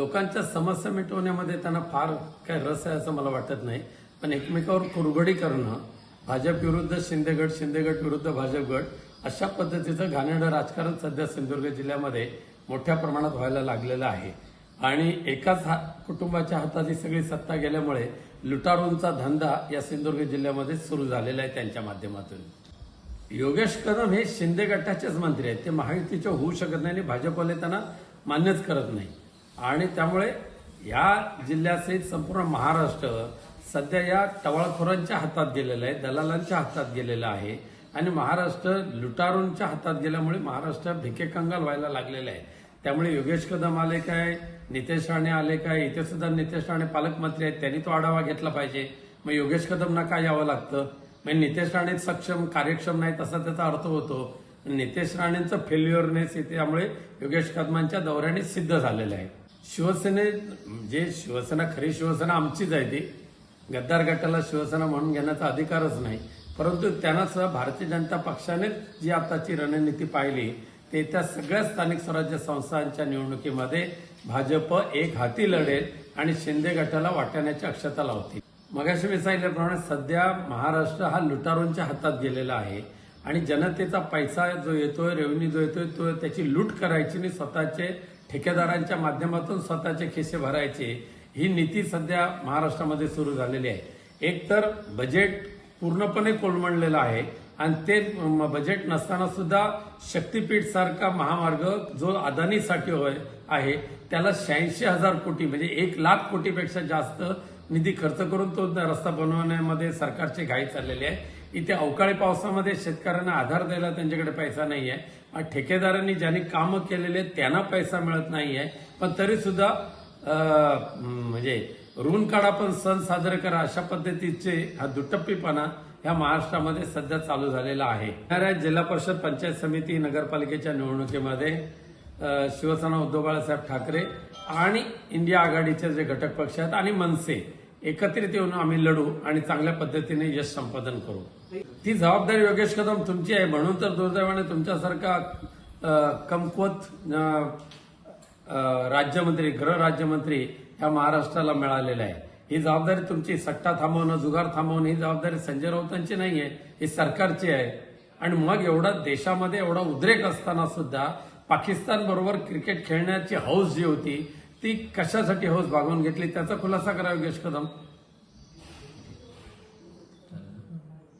लोकांच्या समस्या मिटवण्यामध्ये त्यांना फार काय रस आहे असं मला वाटत नाही. पण एकमेकावर कुरघडी करणं भाजप विरुद्ध शिंदेगड शिंदेगड विरुद्ध भाजप गट अशा पद्धतीचं घाणेरडं राजकारण सध्या सिंधुदुर्ग जिल्ह्यामध्ये मोठ्या प्रमाणात व्हायला लागलेलं आहे. आणि एकाच हा कुटुंबाच्या हातात ही सगळी सत्ता गेल्यामुळे लुटारूंचा धंदा या सिंधुदुर्ग जिल्ह्यामध्ये सुरू झालेला आहे त्यांच्या माध्यमातून. योगेश कदम हे शिंदे गटाचेच मंत्री आहेत. ते महायुतीचे होऊ शकत नाही आणि भाजपवाले त्यांना मान्यच करत नाही. आणि त्यामुळे या जिल्ह्यासहित संपूर्ण महाराष्ट्र सध्या या टवाळखोरांच्या हातात गेलेलं आहे दलालांच्या हातात गेलेलं आहे. आणि महाराष्ट्र लुटारूंच्या हातात गेल्यामुळे महाराष्ट्र भिकेकंगाल व्हायला लागलेलं आहे. त्यामुळे योगेश कदम आले काय नितेश राणे आले काय इथे सुद्धा नितेश राणे पालकमंत्री आहेत त्यांनी तो आढावा घेतला पाहिजे. मग योगेश कदमना काय यावं लागतं? मग नितेश राणे सक्षम कार्यक्षम नाही तसा त्याचा अर्थ होतो. नितेश राणेंचं फेल्युअरनेस येते त्यामुळे योगेश कदमांच्या दौऱ्याने सिद्ध झालेलं आहे. शिवसेने जे शिवसेना खरी शिवसेना आमचीच आहे ती. गद्दार गटाला शिवसेना म्हणून घेण्याचा अधिकारच नाही. परंतु त्यांना सुद्धा भारतीय जनता पक्षानेच जी आताची रणनीती पाहिली ते त्या सगळ्या स्थानिक स्वराज्य संस्थांच्या निवडणुकीमध्ये भाजप एक हाती लढेल आणि शिंदे गटाला वाटण्याची अक्षता लावतील मगाशी मी सांगितल्याप्रमाणे सध्या महाराष्ट्र हा लुटारूंच्या हातात गेलेला आहे आणि जनतेचा पैसा जो येतोय रेव्हेन्यू जो येतोय तो त्याची लूट करायची आणि स्वतःचे ठेकेदारांच्या माध्यमातून स्वतःचे खिसे भरायचे ही नीती सध्या महाराष्ट्रामध्ये सुरू झालेली आहे. एक तर बजेट पूर्णपणे कोलमडलेलं आहे आणि ते बजेट नसताना सुद्धा शक्तीपीठ सारखा महामार्ग जो अदानीसाठी होय आहे त्याला शहाऐंशी हजार कोटी म्हणजे एक लाख कोटीपेक्षा जास्त निधी खर्च करून तो रस्ता बनवण्यामध्ये सरकारची घाई चाललेली आहे. इथे अवकाळी पावसामध्ये शेतकऱ्यांना आधार द्यायला त्यांच्याकडे पैसा नाही आहे आणि ठेकेदारांनी ज्यांनी कामं केलेले आहेत त्यांना पैसा मिळत नाही आहे पण तरी सुद्धा म्हणजे ऋण काढा पण सण साजरे करा अशा पद्धतीचे हा दुटप्पीपणा ह्या महाराष्ट्रामध्ये सध्या चालू झालेला आहे. येणाऱ्या जिल्हा परिषद पंचायत समिती नगरपालिकेच्या निवडणुकीमध्ये शिवसेना उद्धव बाळासाहेब ठाकरे आणि इंडिया आघाडीचे जे घटक पक्ष आहेत आणि मनसे एकत्रित येऊन आम्ही लढू आणि चांगल्या पद्धतीने यश संपादन करू. ती जबाबदारी योगेश कदम तुमची आहे. म्हणून तर दुर्दैवाने तुमच्यासारखा कमकुवत राज्यमंत्री गृह राज्यमंत्री ह्या महाराष्ट्राला मिळालेला आहे. ही जबाबदारी तुमची सट्टा थांबवणं जुगार थांबवणं ही जबाबदारी संजय राऊतांची नाही आहे ही सरकारची आहे. आणि मग एवढा देशामध्ये एवढा उद्रेक असताना सुद्धा पाकिस्तान बरोबर क्रिकेट खेळण्याची हौस जी होती ती कशासाठी हौस भागवून घेतली? त्याचा खुलासा करावा योगेश कदम.